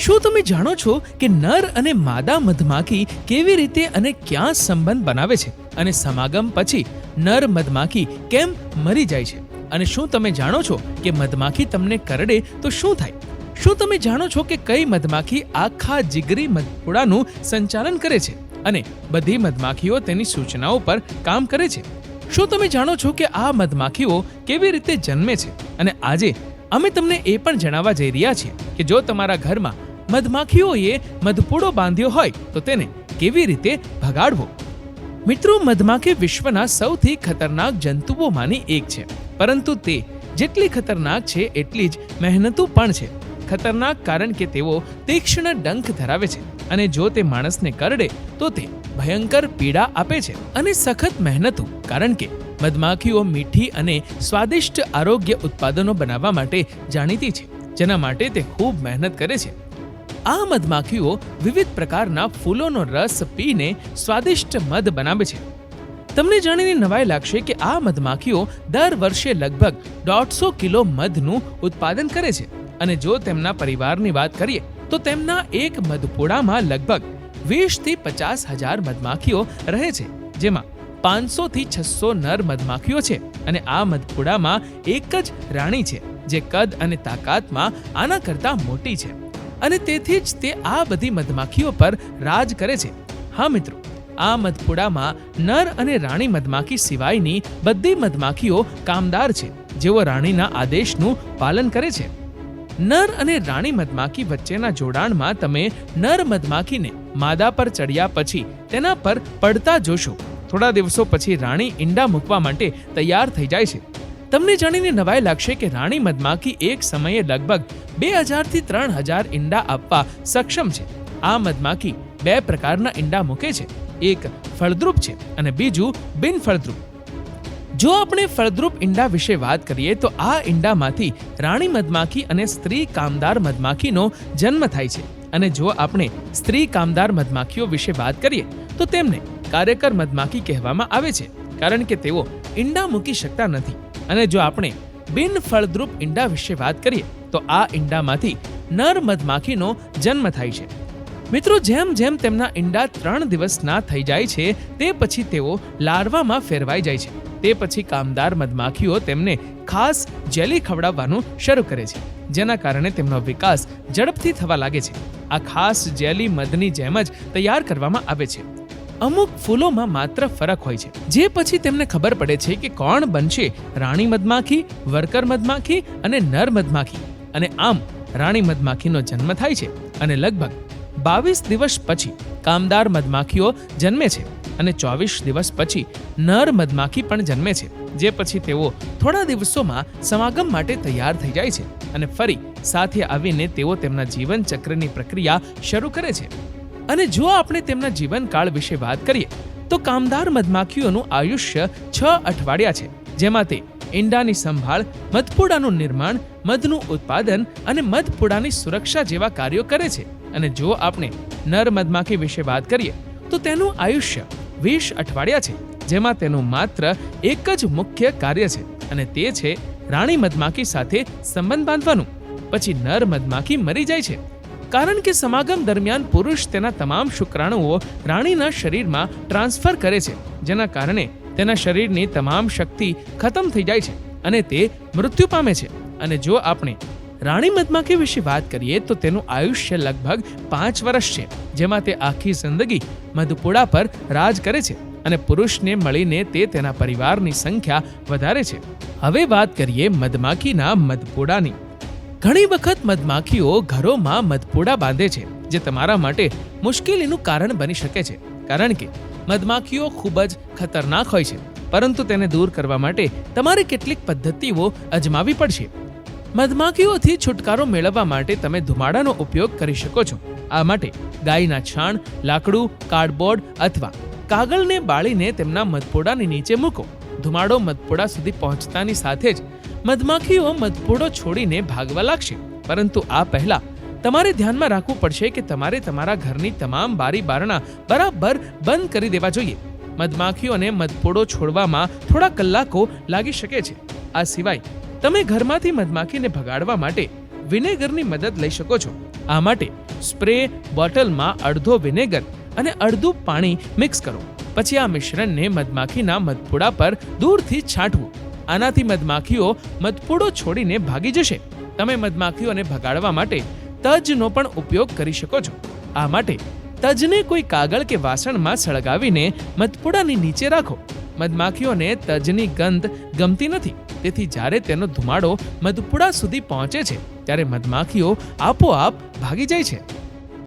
શું તમે જાણો છો કે નર અને માદા મધમાખી કેવી રીતે અને ક્યાં સંબંધ બનાવે છે? અને સમાગમ પછી નર મધમાખી કેમ મરી જાય છે? અને શું તમે જાણો છો કે મધમાખી તમને કરડે તો શું થાય? શું તમે જાણો છો કે કઈ મધમાખી આખા જીગરી મધપુડાનું સંચાલન કરે છે? અને બધી મધમાખીઓ તેની સૂચનાઓ પર કામ કરે છે? શું તમે જાણો છો કે આ મધમાખીઓ કેવી રીતે જન્મે છે? અને આજે અમે તમને એ પણ જણાવવા જઈ રહ્યા છીએ કે જો તમારા ઘરમાં મધમાખીઓએ મધપૂડો બાંધ્યો હોય તો તેને કેવી રીતે ભગાડવો? મિત્રો, મધમાખી વિશ્વના સૌથી ખતરનાક જંતુઓમાંની એક છે. પરંતુ તે જેટલી ખતરનાક છે, એટલી જ મહેનતુ પણ છે. ખતરનાક કારણ કે તેઓ તીક્ષ્ણ ડંખ ધરાવે છે અને જો તે માણસને કરડે, તો તે ભયંકર પીડા આપે છે અને સખત મહેનતુ. કારણ કે મધમાખીઓ મીઠી અને સ્વાદિષ્ટ આરોગ્ય ઉત્પાદનો બનાવવા માટે જાણીતી છે, જેના માટે તે ખૂબ મહેનત કરે છે. આ મધમાખીઓ વિવિધ પ્રકારના ફૂલોનો રસ પીને સ્વાદિષ્ટ મધ બનાવે છે. તમને જાણીને નવાઈ લાગશે કે આ મધમાખીઓ દર વર્ષે લગભગ દોઢસો કિલો મધનું ઉત્પાદન કરે છે. અને જો તેમના પરિવારની વાત કરીએ, તો તેમના એક મધપોડામાં લગભગ વીસથી પચાસ હજાર મધમાખીઓ રહે છે, જેમાં પાંચસો થી છસો નર મધમાખીઓ છે અને આ મધપોડામાં એક જ રાણી છે, જે કદ અને તાકાતમાં આના કરતાં મોટી છે. અને તેથી જ તે આ બધી મધમાખીઓ પર રાજ કરે છે. હા, મિત્રો, આ મધપુડામાં નર અને રાણી મધમાખી સિવાયની બધી મધમાખીઓ કામદાર છે, જેઓ રાણીના આદેશનું પાલન કરે છે. નર અને રાણી મધમાખી વચ્ચેના જોડાણમાં તમે નર મધમાખીને માદા પર ચડ્યા પછી તેના પર પડતા જોશો. થોડા દિવસો પછી રાણી ઈંડા મૂકવા માટે તૈયાર થઈ જાય છે. તમને જાણીને નવાઈ લાગશે કે રાણી મધમાખી એક સમયે લગભગ બે હજારથી ત્રણ હજાર ઈંડા આપવા સક્ષમ છે. આ મધમાખી બે પ્રકારના ઈંડા મૂકે છે. એક ફળદ્રુપ છે અને બીજું બિનફળદ્રુપ. જો આપણે ફળદ્રુપ ઈંડા વિશે વાત કરીએ તો આ ઈંડામાંથી રાણી મધમાખી અને સ્ત્રી કામદાર મધમાખીનો જન્મ થાય છે. અને જો આપણે સ્ત્રી કામદાર મધમાખીઓ વિશે વાત કરીએ તો તેમને કાર્યકર મધમાખી કહેવામાં આવે છે. કારણ કે તેઓ ઈંડા મૂકી શકતા નથી. અને જો આપણે બિન ફળદ્રુપ ઈંડા વિશે વાત કરીએ, તો આ ઈંડામાંથી નર મધમાખીનો જન્મ થાય છે. મિત્રો, જેમ જેમ તેમના ઈંડા ત્રણ દિવસના થઈ જાય છે, તે પછી તેઓ લાર્વામાં ફેરવાઈ જાય છે. તે પછી કામદાર મધમાખીઓ તેમને ખાસ જેલી ખવડાવવાનું શરૂ કરે છે, જેના કારણે તેમનો વિકાસ ઝડપથી થવા લાગે છે. આ ખાસ જેલી મધની જેમ જ તૈયાર કરવામાં આવે છે. અમુક ફૂલોમાં માત્ર ફરક હોય છે. જે પછી તેમને ખબર પડે છે કે કોણ બનશે. રાણી મધમાખી, વર્કર મધમાખી અને નર મધમાખી. અને આમ, રાણી મધમાખીનો જન્મ થાય છે. અને લગભગ બાવીસ દિવસ પછી કામદાર મધમાખીઓ જન્મે છે. અને ચોવીસ દિવસ પછી નર મધમાખી પણ જન્મે છે. જે પછી તેઓ થોડા દિવસોમાં સમાગમ માટે તૈયાર થઈ જાય છે. અને ફરી સાથે આવીને તેઓ તેમના જીવન ચક્રની પ્રક્રિયા શરૂ કરે છે. અને જો આપણે તેમના જીવનકાળ વિશે વાત કરીએ, તો કામદાર મધમાખીઓનું આયુષ્ય છ અઠવાડિયા છે, જેમાં તે ઈંડાની સંભાળ, મધપુડાનું નિર્માણ, મધનું ઉત્પાદન અને મધપુડાની સુરક્ષા જેવા કાર્યો કરે છે. અને જો આપણે નર મધમાખી વિશે વાત કરીએ, તો તેનું આયુષ્ય વીસ અઠવાડિયા છે, જેમાં તેનું માત્ર એક જ મુખ્ય કાર્ય છે, અને તે છે રાણી મધમાખી સાથે સંબંધ બાંધવાનું. પછી નર મધમાખી મરી જાય છે કારણ કે સમાગમ દરમિયાન પુરુષ તેના તમામ શુક્રાણુઓ રાણીના શરીરમાં ટ્રાન્સફર કરે છે, જેના કારણે તેના શરીરની તમામ શક્તિ ખતમ થઈ જાય છે અને તે મૃત્યુ પામે છે. અને જો આપણે રાણી મધમાખી વિશે વાત કરીએ, તો તેનું આયુષ્ય લગભગ પાંચ વર્ષ છે, જેમાં તે આખી જિંદગી મધપુડા પર રાજ કરે છે અને પુરુષને મળીને તે તેના પરિવારની સંખ્યા વધારે છે. હવે વાત કરીએ મધમાખીના મધપુડાની. ઘણી વખત મધમાખીઓ ઘરોમાં મધપુડા બાંધે છે, જે તમારા માટે મુશ્કેલીનું કારણ બની શકે છે. કારણ કે મધમાખીઓ ખૂબ જ ખતરનાક હોય છે, પરંતુ તેને દૂર કરવા માટે તમારે કેટલીક પદ્ધતિઓ અજમાવી પડશે. મધમાખીઓથી છુટકારો મેળવવા માટે તમે ધુમાડાનો ઉપયોગ કરી શકો છો. આ માટે ગાયના છાણ, લાકડું, કાર્ડબોર્ડ અથવા કાગળને બાળીને તેમના મધપોડાની નીચે મૂકો. ધુમાડો મધપોડા સુધી પહોંચતાની સાથે જ મધમાખીઓ મધપોડો છોડીને ભાગવા લાગશે. પરંતુ આ પહેલા તમારે ધ્યાનમાં રાખવું પડશે કે તમારે તમારા ઘરની તમામ બારી બારણા બરાબર બંધ કરી દેવા જોઈએ. મધમાખીઓને મધપોડો છોડવામાં થોડા કલાકો લાગી શકે છે. આ સિવાય તમે ઘરમાંથી મધમાખીને ભગાડવા માટે વિનેગરની મદદ લઈ શકો છો. આ માટે સ્પ્રે બોટલમાં અડધો વિનેગર અને અડધું પાણી મિક્સ કરો. પછી આ મિશ્રણને મધમાખીના મધપુડા પર દૂરથી છાંટવું. આનાથી મધમાખીઓ મધપુડો છોડીને ભાગી જશે. તમે મધમાખીઓને ભગાડવા માટે તજનો પણ ઉપયોગ કરી શકો છો. આ માટે તજને કોઈ કાગળ કે વાસણમાં સળગાવીને મધપુડાની નીચે રાખો. મધમાખીઓને તજની ગંધ ગમતી નથી. તેથી જ્યારે તેનો ધુમાડો મધપુડા સુધી પહોંચે છે, ત્યારે મધમાખીઓ આપોઆપ ભાગી જાય છે.